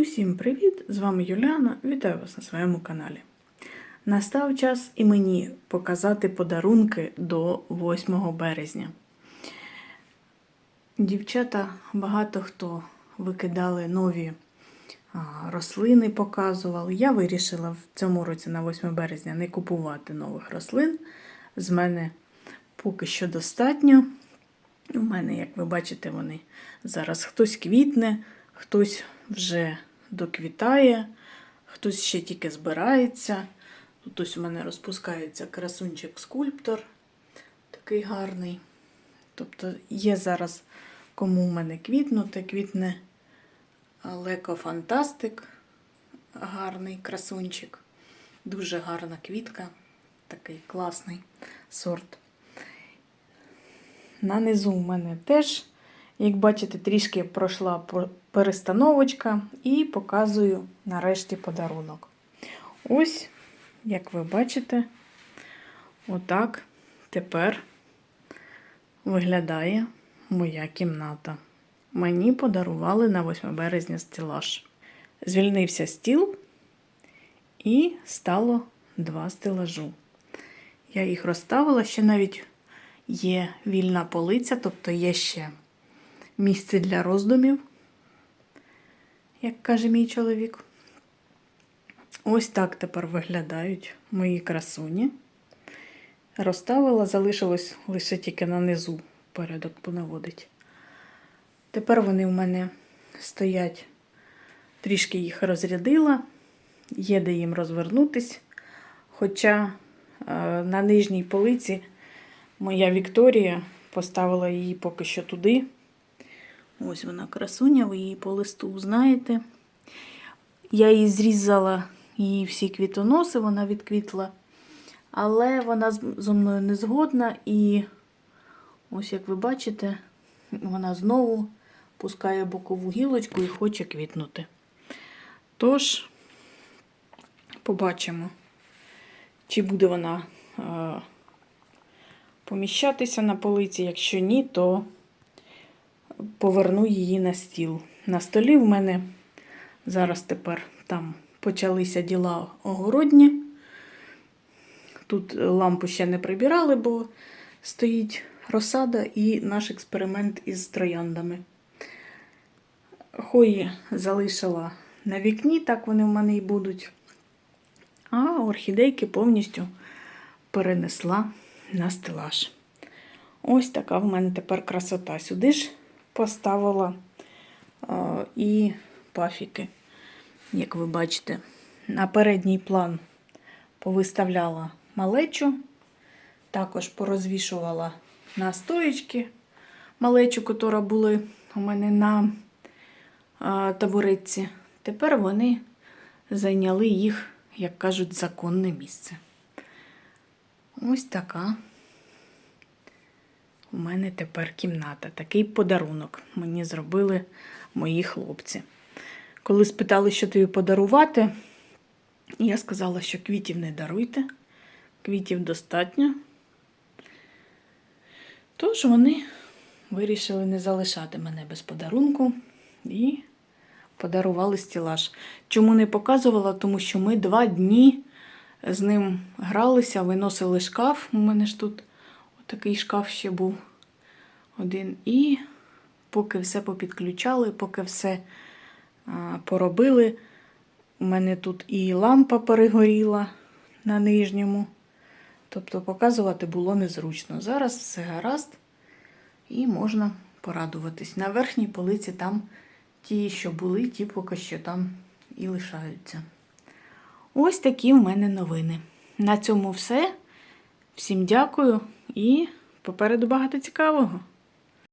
Усім привіт! З вами Юліана. Вітаю вас на своєму каналі. Настав час і мені показати подарунки до 8 березня. Дівчата багато хто викидали нові рослини, показували. Я вирішила в цьому році на 8 березня не купувати нових рослин. З мене поки що достатньо. У мене, як ви бачите, вони зараз хтось квітне, хтось вже доквітає, хтось ще тільки збирається. Тут ось у мене розпускається красунчик-скульптор, такий гарний. Тобто є зараз кому в мене квітнути, квітне Леко Фантастик, гарний красунчик. Дуже гарна квітка, такий класний сорт. На низу в мене теж, як бачите, трішки пройшла перестановочка і показую нарешті подарунок. Ось, як ви бачите, отак тепер виглядає моя кімната. Мені подарували на 8 березня стелаж. Звільнився стіл і стало два стелажу. Я їх розставила, ще навіть є вільна полиця, тобто є ще місце для роздумів, як каже мій чоловік. Ось так тепер виглядають мої красуні. Розставила, залишилось лише тільки на низу порядок понаводить. Тепер вони в мене стоять, трішки їх розрядила, є де їм розвернутись. Хоча е, на нижній полиці моя Вікторія поставила її поки що туди. Ось вона красуня, ви її по листу знаєте. Я її зрізала її всі квітоноси, вона відквітла. Але вона зо мною не згодна і ось як ви бачите, вона знову пускає бокову гілочку і хоче квітнути. Тож, побачимо, чи буде вона е, поміщатися на полиці. Якщо ні, то поверну її на стіл. На столі в мене зараз тепер там почалися діла огородні. Тут лампу ще не прибирали, бо стоїть розсада і наш експеримент із трояндами. Хої залишила на вікні, так вони в мене і будуть. А орхідейки повністю перенесла на стелаж. Ось така в мене тепер красота. Сюди ж поставила а, і пафіки, як ви бачите. На передній план повиставляла малечу, також порозвішувала на стоечки малечу, котра були у мене на а, табуретці. Тепер вони зайняли їх, як кажуть, законне місце. Ось така у мене тепер кімната. Такий подарунок мені зробили мої хлопці. Коли спитали, що тобі подарувати, я сказала, що квітів не даруйте, квітів достатньо. Тож вони вирішили не залишати мене без подарунку і подарували стілаж. Чому не показувала? Тому що ми два дні з ним гралися, виносили шкаф. У мене ж тут такий шкаф ще був один. І поки все попідключали, поки все поробили. У мене тут і лампа перегоріла на нижньому. Тобто показувати було незручно. Зараз все гаразд і можна порадуватись. На верхній полиці там ті, що були, ті поки що там і лишаються. Ось такі в мене новини. На цьому все. Всім дякую і попереду багато цікавого.